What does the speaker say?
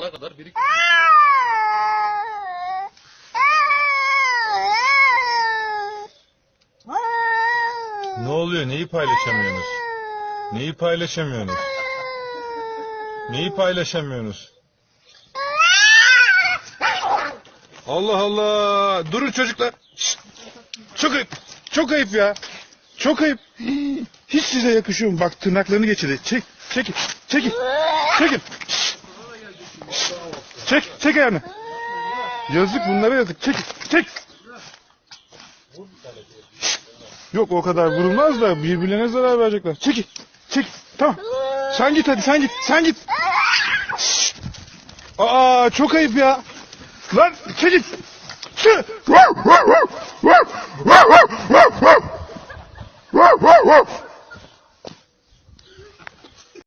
kadar birik. Ne oluyor? Neyi paylaşamıyorsunuz? Neyi paylaşamıyorsunuz? Neyi paylaşamıyorsunuz? Allah Allah! Durun çocuklar. Şşt! Çok ayıp. Çok ayıp ya. Çok ayıp. Hiç size yakışıyor mu? Bak tırnaklarını geçirdi. Çek, çekin, çekin, çekin. Şşt! Şşt! Çek, çek ayağını. Yazık bunlara yazık. Çek, çek. Yok o kadar vurulmaz da birbirlerine zarar verecekler. Çekil. Çek. Tamam. Sen git hadi sen git. Sen git. Şşt. Aa çok ayıp ya. Lan çekil. Çı.